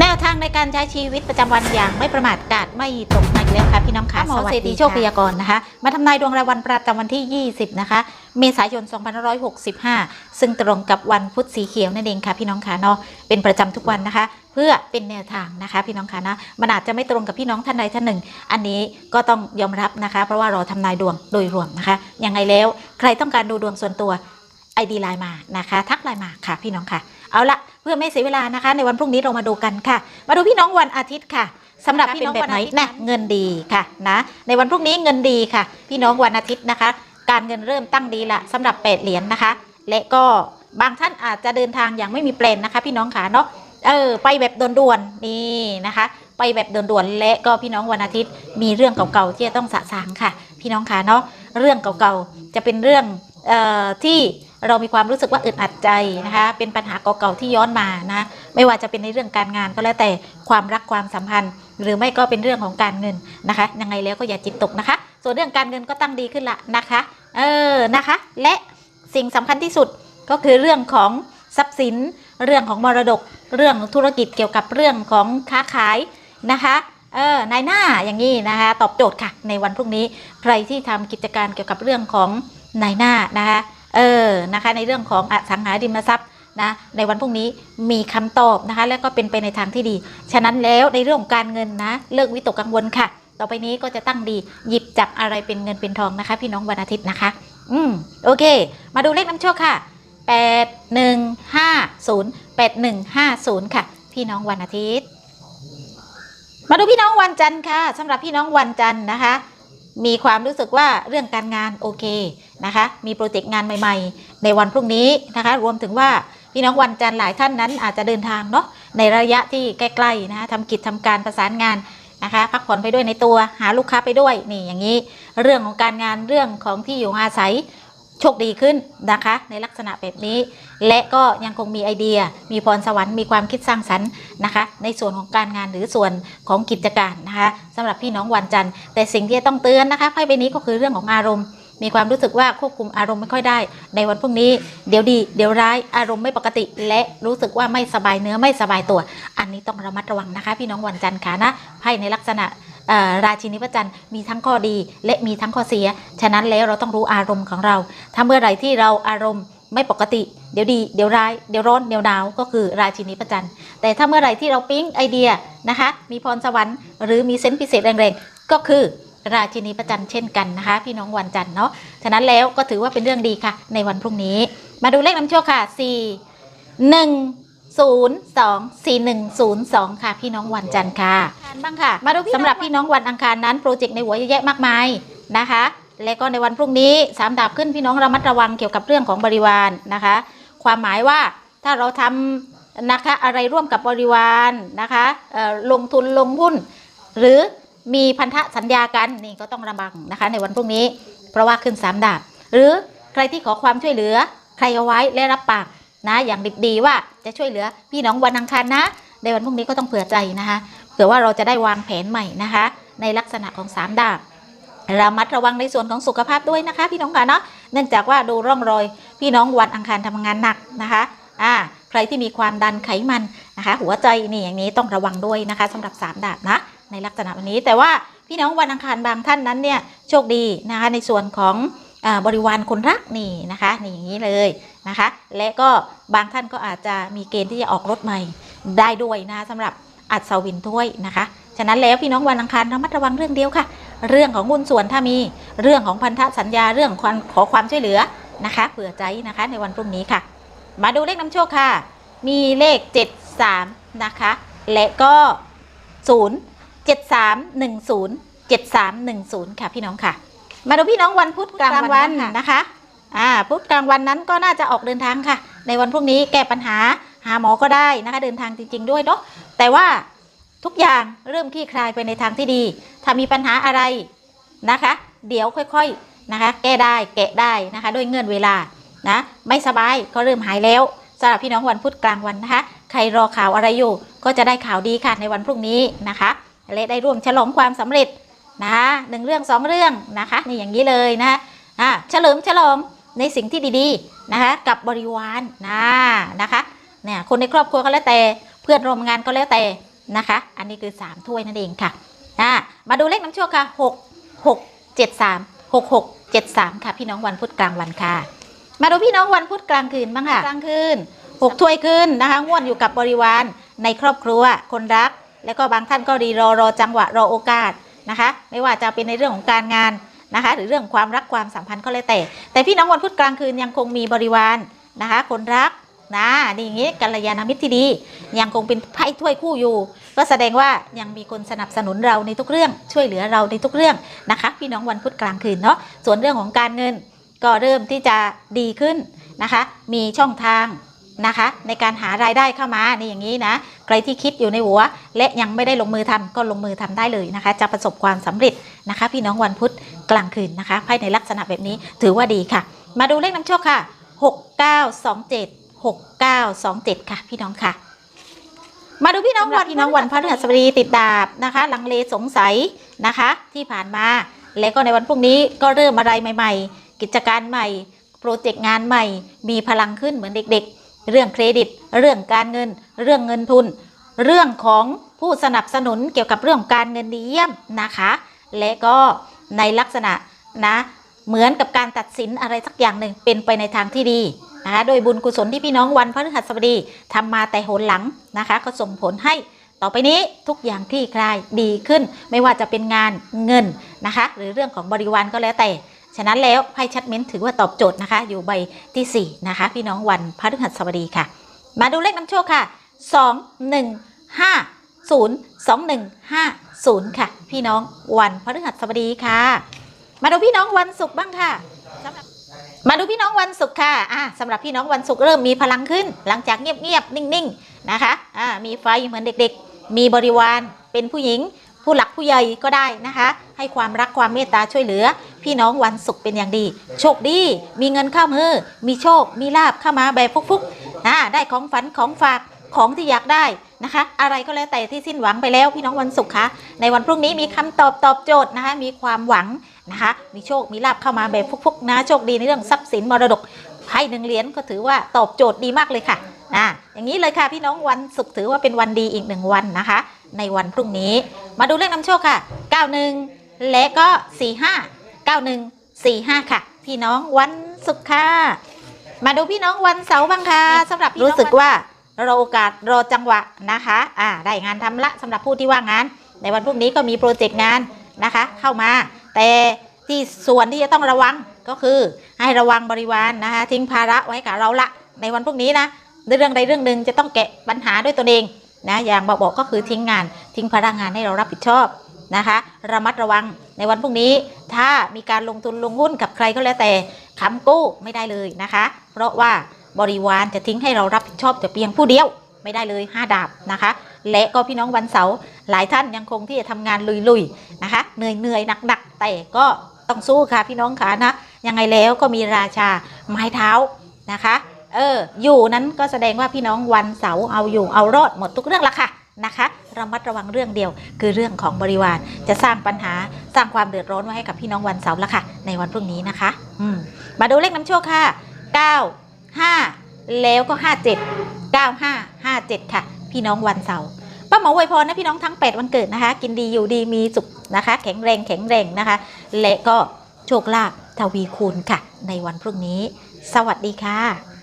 แนวทางในการใช้ชีวิตประจำวันอย่างไม่ประมาทกาดไม่ตกมาอีกแล้วค่ะพี่น้องค่ะหมอเศรษฐีโชคพยากรณ์นะคะ มาทำนายดวงรายวันประจำวันที่ 20 นะคะ เมษายน 2565 ซึ่งตรงกับวันพุธสีเขียวนั่นเองค่ะพี่น้องค่ะเนาะเป็นประจำทุกวันนะคะ เพื่อเป็นแนวทางนะคะ พี่น้องค่ะนะมันอาจจะไม่ตรงกับพี่น้องท่านใดท่านหนึ่ง อันนี้ก็ต้องยอมรับนะคะ เพราะว่าเราทำนายดวงโดยรวมนะคะยังไงแล้วใครต้องการดูดวงส่วนตัวไอดีไลน์มานะคะ ทักไลน์มาค่ะพี่น้องค่ะ เอาละเพื่อไม่เสียเวลานะคะ ในวันพรุ่งนี้เรามาดูกันค่ะ มาดูพี่น้องวันอาทิตย์ค่ะสำหรับพี่น้องแบบไหนนะเงินดีค่ะนะในวันพรุ่งนี้เงินดีค่ะ พี่น้องวันอาทิตย์นะคะ การเงินเริ่มตั้งดีละสำหรับแปดเหรียญนะคะ และก็บางท่านอาจจะเดินทางอย่างไม่มีแปลนนะคะ พี่น้องค่ะเนาะเออไปแบบด่วนๆนี่นะคะ ไปแบบด่วนๆและก็พี่น้องวันอาทิตย์มีเรื่องเก่าๆที่จะต้องสะสางค่ะ พี่น้องค่ะเนาะเรื่องเก่าๆจะเป็นเรื่องเอ่อที่ เรามีความรู้สึกว่าอึดอัดใจนะคะ เป็นปัญหาเก่าๆที่ย้อนมานะ ไม่ว่าจะเป็นในเรื่องการงานก็แล้วแต่ความรักความสัมพันธ์ หรือไม่ก็เป็นเรื่องของการเงินนะคะ ยังไงแล้วก็อย่าจิตตกนะคะ ส่วนเรื่องการเงินก็ตั้งดีขึ้นละนะคะ เออ นะคะ และสิ่งสำคัญที่สุดก็คือเรื่องของทรัพย์สิน เรื่องของมรดก เรื่องธุรกิจเกี่ยวกับเรื่องของค้าขายนะคะเออนายหน้าอย่างนี้นะคะตอบโจทย์ค่ะ ในวันพรุ่งนี้ใครที่ทำกิจการเกี่ยวกับเรื่องของนายหน้านะคะ เออนะคะในเรื่องของอสังหาริมทรัพย์นะในวันพรุ่งนี้มีคำตอบนะคะ และก็เป็นไปในทางที่ดี ฉะนั้นแล้วในเรื่องของการเงินนะ เลิกวิตกกังวลค่ะ ต่อไปนี้ก็จะตั้งดีหยิบจับอะไรเป็นเงินเป็นทองนะคะ พี่น้องวันอาทิตย์นะคะ อืมโอเค มาดูเลขน้ำโชคค่ะ 8 1 5 0 8 1 5 0 ค่ะ พี่น้องวันอาทิตย์ มาดูพี่น้องวันจันทร์ค่ะสำหรับพี่น้องวันจันทร์นะคะ มีความรู้สึกว่าเรื่องการงานโอเค นะคะ มีโปรเจกต์งานใหม่ๆ ในวันพรุ่งนี้นะคะ รวมถึงว่าพี่น้องวันจันทร์หลายท่านนั้นอาจจะเดินทางเนาะในระยะที่ใกล้ๆนะคะทำกิจทำการประสานงานนะคะพักผ่อนไปด้วยในตัวหาลูกค้าไปด้วยนี่อย่างนี้เรื่องของการงานเรื่องของที่อยู่อาศัยโชคดีขึ้นนะคะ ในลักษณะแบบนี้ และก็ยังคงมีไอเดีย มีพรสวรรค์มีความคิดสร้างสรรค์นะคะ ในส่วนของการงานหรือส่วนของกิจการนะคะสำหรับพี่น้องวันจันทร์แต่สิ่งที่จะต้องเตือนนะคะไพ่ใบนี้ก็คือเรื่องของอารมณ์ มีความรู้สึกว่าควบคุมอารมณ์ไม่ค่อยได้ ในวันพรุ่งนี้เดี๋ยวดีเดี๋ยวร้ายอารมณ์ไม่ปกติ และรู้สึกว่าไม่สบายเนื้อไม่สบายตัว อันนี้ต้องระมัดระวังนะคะ พี่น้องวันจันทร์ค่ะนะไพ่ในลักษณะราชินีพระจันทร์มีทั้งข้อดีและมีทั้งข้อเสีย ฉะนั้นแล้วเราต้องรู้อารมณ์ของเรา ถ้าเมื่อไหร่ที่เราอารมณ์ไม่ปกติ เดี๋ยวดี เดี๋ยวร้าย เดี๋ยวร้อน เดี๋ยวหนาว ก็คือราชินีพระจันทร์แต่ถ้าเมื่อไหร่ที่เราปิ๊งไอเดียนะคะ มีพรสวรรค์หรือมีเซนส์พิเศษแรงๆ ก็คือ ราชินีพระจันทร์เช่นกันนะคะ พี่น้องวันจันทร์เนาะฉะนั้นแล้วก็ถือว่าเป็นเรื่องดีค่ะ ในวันพรุ่งนี้ มาดูเลขน้ำโชคค่ะ 4 1 0 2 4 1 0 2 ค่ะ พี่น้องวันจันทร์ค่ะบ้างค่ะ มาดูสำหรับพี่น้องวันอังคารนั้นโปรเจกต์ในหัวเยอะแยะมากมายนะคะ และก็ในวันพรุ่งนี้สามดาบขึ้นพี่น้องระมัดระวังเกี่ยวกับเรื่องของบริวารนะคะ ความหมายว่าถ้าเราทำนะคะอะไรร่วมกับบริวารนะคะเอ่อลงทุนลงหุ้น หรือ มีพันธสัญญากันนี่ก็ต้องระวังนะคะ ในวันพรุ่งนี้ เพราะว่าขึ้นสามดาบ หรือใครที่ขอความช่วยเหลือ ใครเอาไว้และรับปากนะอย่างดิบดีว่าจะช่วยเหลือพี่น้องวันอังคารนะ ในวันพรุ่งนี้ก็ต้องเผื่อใจนะคะเผื่อว่าเราจะได้วางแผนใหม่นะคะ ในลักษณะของสามดาบระมัดระวังในส่วนของสุขภาพด้วยนะคะ พี่น้องค่ะเนาะเนื่องจากว่าดูร่องรอย พี่น้องวันอังคารทำงานหนักนะคะอ่าใครที่มีความดันไขมันนะคะ หัวใจนี่อย่างนี้ต้องระวังด้วยนะคะสำหรับสามดาบนะ ในลักษณะวันนี้ แต่ว่าพี่น้องวันอังคารบางท่านนั้นเนี่ยโชคดีนะคะในส่วนของอบริวารคนรักนี่นะคะนี่อย่างนี้เลยนะคะ และก็บางท่านก็อาจจะมีเกณฑ์ที่จะออกรถใหม่ได้ด้วยนะสำหรับอัศวินถ้วยนะคะ ฉะนั้นแล้วพี่น้องวันอังคารระมัดระวังเรื่องเดียวค่ะ เรื่องของหุ้นส่วนถ้ามีเรื่องของพันธสัญญาเรื่องขอความช่วยเหลือนะคะเผื่อใจนะคะในวันพรุ่งนี้ค่ะ มาดูเลขนำโชคค่ะ มีเลข 73 นะคะ และก็ 0 7310 7310 ค่ะพี่น้องค่ะ มาดูพี่น้องวันพุธกลางวันนะคะอ่าพุธกลางวันนั้นก็น่าจะออกเดินทางค่ะ ในวันพรุ่งนี้แก้ปัญหาหาหมอก็ได้นะคะเดินทางจริง ๆ ด้วยเนาะแต่ว่าทุกอย่างเริ่มคลี่คลายไปในทางที่ดี ถ้ามีปัญหาอะไรนะคะ เดี๋ยวค่อยๆนะคะ แก้ได้แกะได้นะคะด้วยเงื่อนเวลานะไม่สบายก็เริ่มหายแล้วสำหรับพี่น้องวันพุธกลางวันนะคะ ใครรอข่าวอะไรอยู่ ก็จะได้ข่าวดีค่ะในวันพรุ่งนี้นะคะ และได้ร่วมฉลองความสำเร็จนะคะหนึ่งเรื่องสองเรื่องนะคะนี่อย่างนี้เลยนะอ่าเฉลิมฉลองในสิ่งที่ดีๆนะคะกับบริวารนะนะคะเนี่ยคนในครอบครัวก็แล้วแต่เพื่อนร่วมงานก็แล้วแต่นะคะ อันนี้คือ 3 ถ้วยนั่นเองค่ะอ่ามาดูเลขน้ำโชคค่ะ 6 6 7 3 6 6 7 3 ค่ะ พี่น้องวันพุธกลางวันค่ะ มาดูพี่น้องวันพุธกลางคืนบ้างค่ะกลางคืน 6 ถ้วยขึ้นนะคะง่วนอยู่กับบริวารในครอบครัวคนรัก แล้วก็บางท่านก็รีรอรอจังหวะรอโอกาสนะคะ ไม่ว่าจะเป็นในเรื่องของการงานนะคะ หรือเรื่องความรักความสัมพันธ์ก็แล้วแต่ แต่พี่น้องวันพุธกลางคืนยังคงมีบริวารนะคะ คนรักนะนี่อย่างงี้กัลยาณมิตรที่ดี ยังคงเป็นไพ่ถ้วยคู่อยู่ ก็แสดงว่ายังมีคนสนับสนุนเราในทุกเรื่องช่วยเหลือเราในทุกเรื่องนะคะ พี่น้องวันพุธกลางคืนเนาะส่วนเรื่องของการเงินก็เริ่มที่จะดีขึ้นนะคะ มีช่องทาง นะคะ ในการหารายได้เข้ามานี่อย่างนี้นะใครที่คิดอยู่ในหัว และยังไม่ได้ลงมือทำก็ลงมือทำได้เลยนะคะ จะประสบความสำเร็จนะคะ พี่น้องวันพุธกลางคืนนะคะไพ่ในลักษณะแบบนี้ถือว่าดีค่ะ มาดูเลขน้ำโชคค่ะ 6927 6927 ค่ะ พี่น้องค่ะ มาดูพี่น้องวันพี่น้องวันพฤหัสบดีติดดาบนะคะ ลังเลสงสัยนะคะ ที่ผ่านมา และก็ในวันพรุ่งนี้ก็เริ่มอะไรใหม่ ๆ กิจการใหม่ โปรเจกต์งานใหม่ มีพลังขึ้นเหมือนเด็กๆ เรื่องเครดิต เรื่องการเงิน เรื่องเงินทุน เรื่องของผู้สนับสนุนเกี่ยวกับเรื่องการเงินดีเยี่ยมนะคะ และก็ในลักษณะนะเหมือนกับการตัดสินอะไรสักอย่างหนึ่งเป็นไปในทางที่ดีนะคะโดยบุญกุศลที่พี่น้องวันพฤหัสบดีทำมาแต่โหนหลังนะคะ ก็ส่งผลให้ต่อไปนี้ทุกอย่างที่คลายดีขึ้น ไม่ว่าจะเป็นงานเงินนะคะ หรือเรื่องของบริวารก็แล้วแต่ ฉะนั้นแล้วไพ่ชัดเม้นถือว่าตอบโจทย์นะคะ อยู่ใบที่4นะคะ พี่น้องวันพฤหัสบดีค่ะ มาดูเลขนำโชคค่ะ 2 1 5 0 2 1 5 0 ค่ะ พี่น้องวันพฤหัสบดีค่ะ มาดูพี่น้องวันศุกร์บ้างค่ะมาดูพี่น้องวันศุกร์ค่ะอ่าสำหรับพี่น้องวันศุกร์เริ่มมีพลังขึ้น หลังจากเงียบๆ นิ่งๆ นะคะ อ่า มีไฟเหมือนเด็กๆ มีบริวาร เป็นผู้หญิง ผู้หลักผู้ใหญ่ก็ได้นะคะ ให้ความรักความเมตตาช่วยเหลือ พี่น้องวันศุกร์เป็นอย่างดี โชคดี มีเงินเข้ามือ มีโชค มีลาบเข้ามาแบบฟุกๆอ่าได้ของฝันของฝากของที่อยากได้นะคะ อะไรก็แล้วแต่ที่สิ้นหวังไปแล้วพี่น้องวันศุกร์คะในวันพรุ่งนี้มีคำตอบตอบโจทย์นะคะ มีความหวังนะคะ มีโชคมีลาบเข้ามาแบบฟุกๆนะโชคดีในเรื่องทรัพย์สินมรดกไพ่หนึ่งเหรียญก็ถือว่าตอบโจทย์ดีมากเลยค่ะนะอย่างนี้เลยค่ะพี่น้องวันศุกร์ถือว่าเป็นวันดีอีกหนึ่งวันนะคะ ในวันพรุ่งนี้ มาดูเลขนำโชคค่ะ 91 และก็ 45 91 45 ค่ะ พี่น้องวันศุกร์ค่ะ มาดูพี่น้องวันเสาร์บ้างค่ะสำหรับรู้สึกว่ารอโอกาสรอจังหวะนะคะอ่าได้งานทำละสำหรับผู้ที่ว่างงาน ในวันพรุ่งนี้ก็มีโปรเจกต์งานนะคะ เข้ามา แต่ที่ส่วนที่จะต้องระวังก็คือให้ระวังบริวารนะคะทิ้งภาระไว้กับเราละในวันพรุ่งนี้นะเรื่องใดเรื่องหนึ่งจะต้องแกะปัญหาด้วยตนเอง นะอย่างบอกบอกก็คือทิ้งงานทิ้งภาระงานให้เรารับผิดชอบนะคะ ระมัดระวังในวันพรุ่งนี้ ถ้ามีการลงทุนลงหุ้นกับใครก็แล้วแต่คำกู้ไม่ได้เลยนะคะ เพราะว่าบริวารจะทิ้งให้เรารับผิดชอบแต่เพียงผู้เดียวไม่ได้เลย 5 ดาบนะคะ และก็พี่น้องวันเสาร์หลายท่านยังคงที่จะทำงานลุยๆนะคะเหนื่อยเหนื่อยๆหนักๆแต่ก็ต้องสู้ค่ะพี่น้องขานะยังไงแล้วก็มีราชาไม้เท้านะคะ เอออยู่นั้นก็แสดงว่าพี่น้องวันเสาร์เอาอยู่เอารอดหมดทุกเรื่องละค่ะนะคะระมัดระวังเรื่องเดียว คือเรื่องของบริวารจะสร้างปัญหาสร้างความเดือดร้อนไว้ให้กับพี่น้องวันเสาร์ละค่ะ ในวันพรุ่งนี้นะคะอืมมาดูเลขน้ำโชคค่ะ 9 5 แล้วก็ 57 9 5 5 7 ค่ะ พี่น้องวันเสาร์ป้าหมออวยพรนะพี่น้องทั้ง 8 วันเกิดนะคะ กินดีอยู่ดีมีสุขนะคะ แข็งแรงแข็งแรงนะคะ และก็โชคลาภทวีคูณค่ะ ในวันพรุ่งนี้ สวัสดีค่ะ